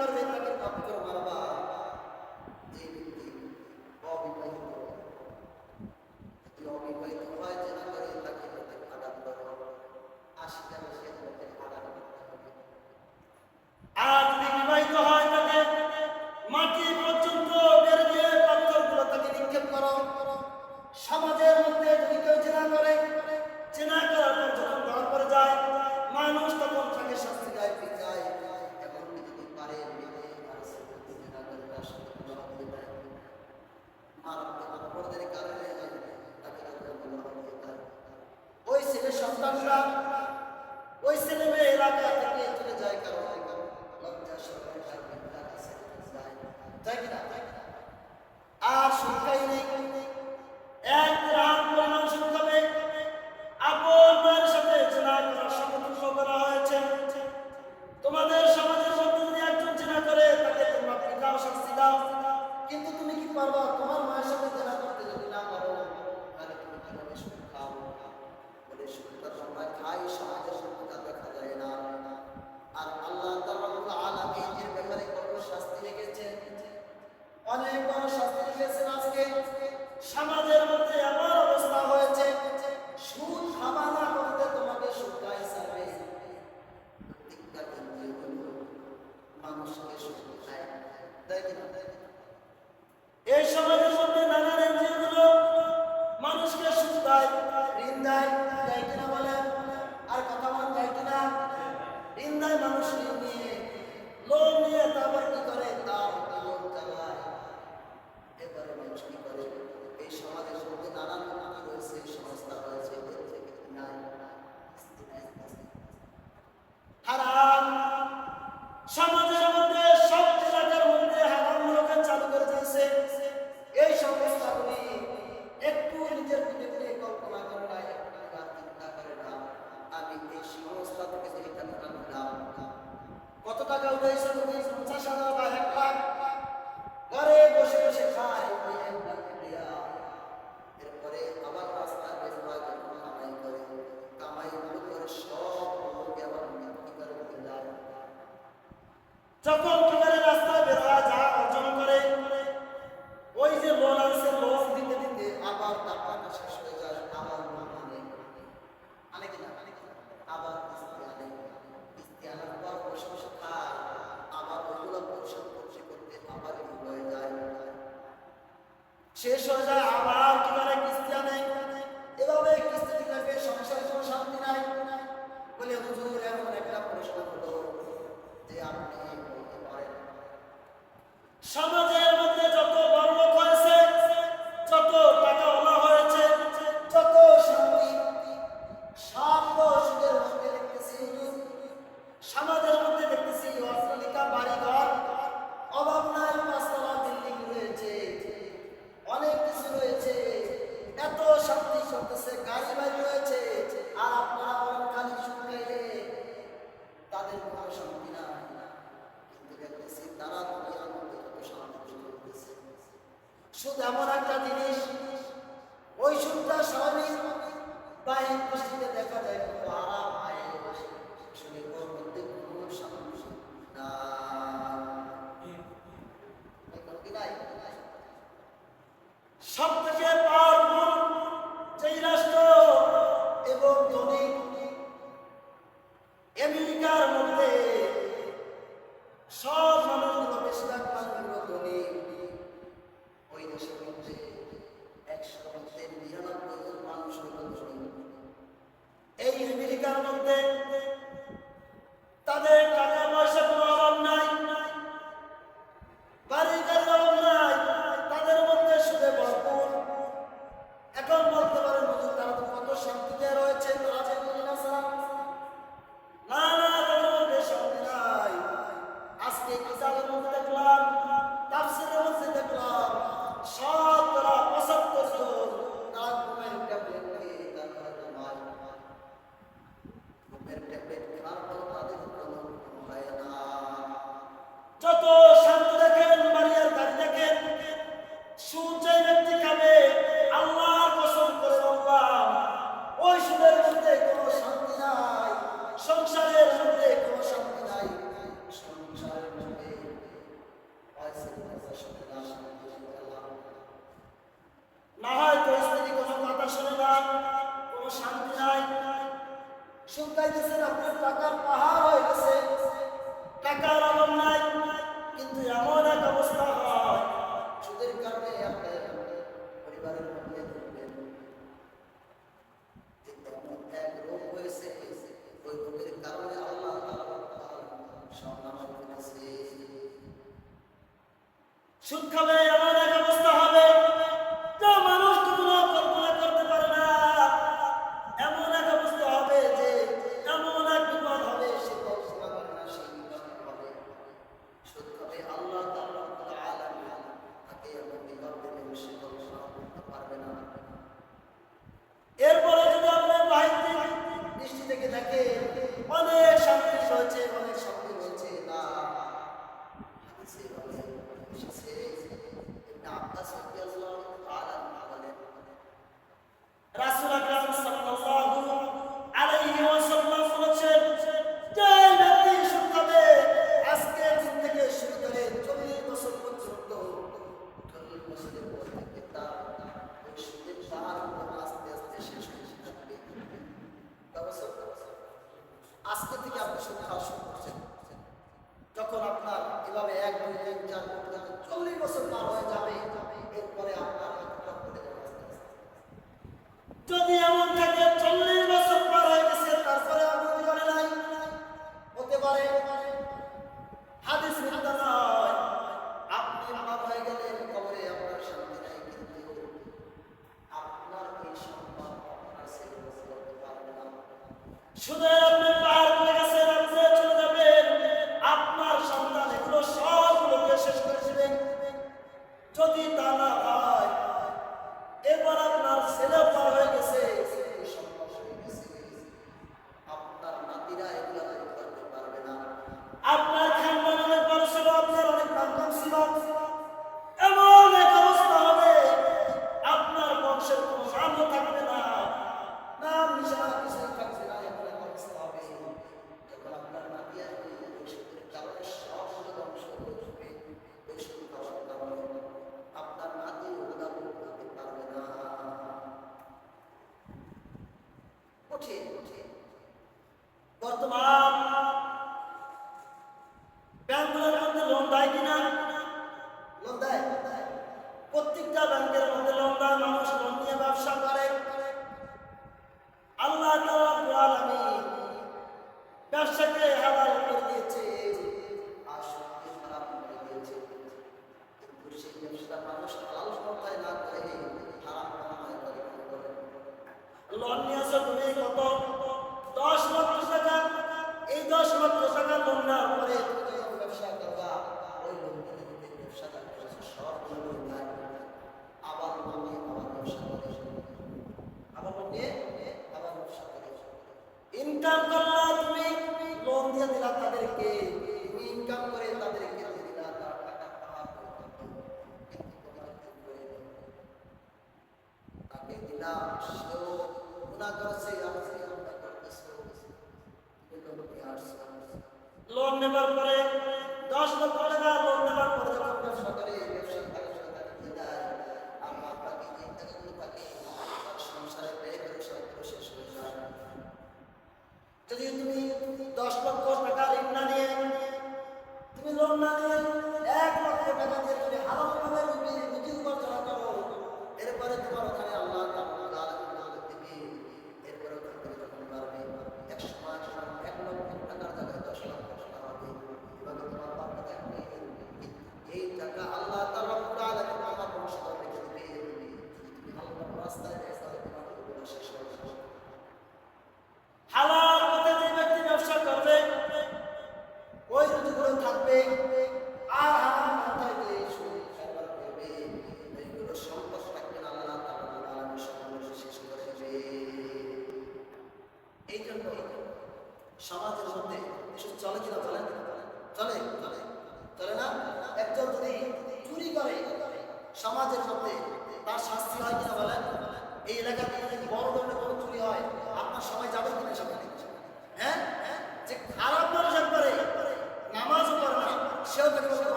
করবে সুখটা আমরা খাই সমাজের সুখটা দেখা যায় না। আর আল্লাহ আলামী যে ব্যাপারে কত শাস্তি রেখেছেন, অনেক বড় শাস্তি রেখেছেন আজকে। সমাজের যখন তোমার রাস্তায় বের হওয়া যা অর্জন করে, ওই যে লোন আছে লোন দিতে দিতে আবার টাকাটা শেষ হয়ে যায়, আবার আনে কিনা আবার কিস্তি আনে। কিস্তি আনার আবার শেষ হয়ে যায়, আবার কি করে কিস্তি আনে? এভাবে কিস্তি থাকবে সংসারে কোনো শান্তি নাই। বলে, হুজুর এমন একটা প্রশ্ন হলো যে আপনি বলতে পারেন সমাজ এই নিরিবিলিকার মধ্যে Şut kalın. নেবার পরে দশ লক্ষ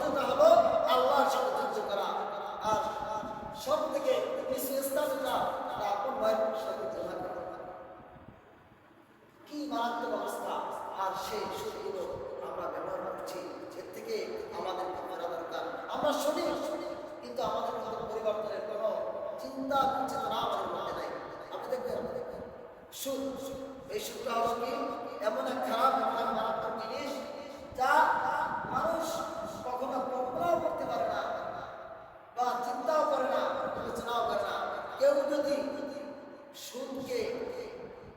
যেটা হলো আল্লাহর সাথে যুদ্ধ করা। আর সব থেকে নিচু স্থান যেটা আপন ভাইয়ের সাথে করা। কি মারাত্মক অবস্থা? আর সেই সুরগুলো আমরা ব্যবহার করছি। এর থেকে আমাদের ফেরা দরকার। আমরা শুনি শুনি কিন্তু আমাদের মধ্যে পরিবর্তনের কোনো চিন্তা চেতনা আমাদের মধ্যে নাই। আপনি দেখবেন, সুদ, এই সুদটা হলো কি, এমন এক খারাপ, এমন এক মারাত্মক জিনিস যা মানুষ কখনো কল্পনাও করতে পারে না। বা চিন্তাও করে না, বিবেচনাও করে না। কেউ যদি সুদকে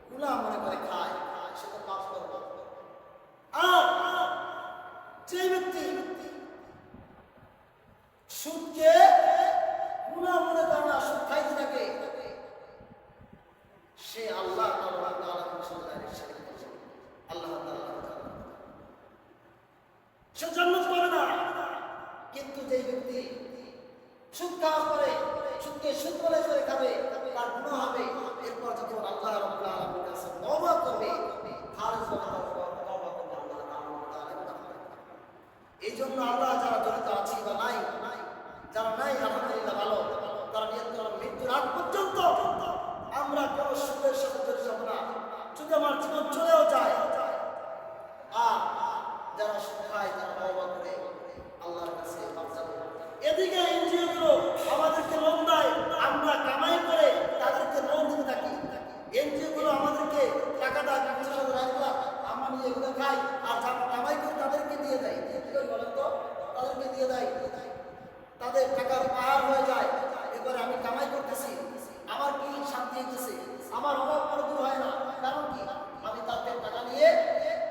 গুণা মনে করে খায় সেটা পাপ করবে আর যে ব্যক্তি সুদকে গুণা মনে করে না সুদ খাইতে থাকে সে আল্লাহ আল্লাহ তাআলার সঙ্গে শিরক করছে। আল্লাহ তাআলা সে জান্নাত পাবে না কিন্তু যে ব্যক্তি সুদ খাওয়া করে সুদকে সুদ বলে করে খাবে তার গুনাহ হবে এরপর যখন আল্লাহ রাব্বুল আলামিনের কাছে তওবা করবে খালিস তওবা তওবা করবে আল্লাহ তাআলা এই জন্য আল্লাহ যারা জড়িত আছি বা নাই, যারা নাই, আলহামদুলিল্লাহ ভালো। তারা নিয়ত করার মৃত্যুর আগ পর্যন্ত আমরা কোনো সুদের সাথে জড়িত হব না। যদি আমার জীবন চলেও যায়। আর যারা খায়, তারা তওবা করে আল্লাহর কাছে এদিকে এনজিও গুলো আমাদেরকে লোন দেয়, আমরা কামাই করে তাদেরকে লোন দিতে থাকি। এনজিও গুলো আমাদেরকে টাকা দেয় আমরা এগুলো খাই আর যারা কামাই করে তাদেরকে দিয়ে দেয় কি করে বলেন তো তাদেরকে দিয়ে দেয় তাদের টাকার পাহাড় হয়ে যায়। এবারে আমি কামাই করতেছি। আমার কি শান্তি হইতেছে? আমার অভাব কোনো দূর হয় না। কারণ কি? আমি তাদের টাকা নিয়ে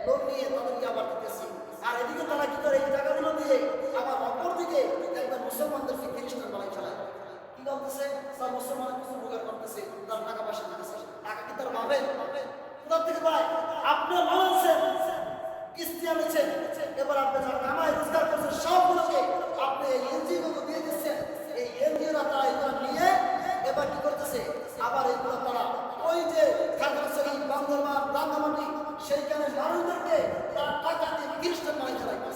লোন নিয়ে তাদেরকে আবার দিতেছি। আর এদিকে তারা কি করে? এই টাকাগুলো দিয়ে আবার অপর দিকে একবার মুসলমানদেরকে খ্রিস্টান বানাই ফেলায়। কি করতেছে? তার মুসলমান কিছু উপকার করতেছে। তার টাকা পয়সা দিতেছে। টাকা কি তার পাবেন? কোথা থেকে পায়? আপনি মানুষের কিস্তি আনেছেন এবার আপনি যারা কামাই রোজগার করছেন, সবগুলোকে আপনি এই এনজিও দিয়ে দিচ্ছেন। এই এনজিওরা তারা এগুলো নিয়ে এবার কি করতেছে? আবার এগুলো তারা ওই যে খাগড়াছড়ি, বান্দরবান, রাঙ্গামাটি, সেইখানে মানুষদেরকে তারা টাকা দিয়ে খ্রিস্টান বানাই ফেলাইতেছে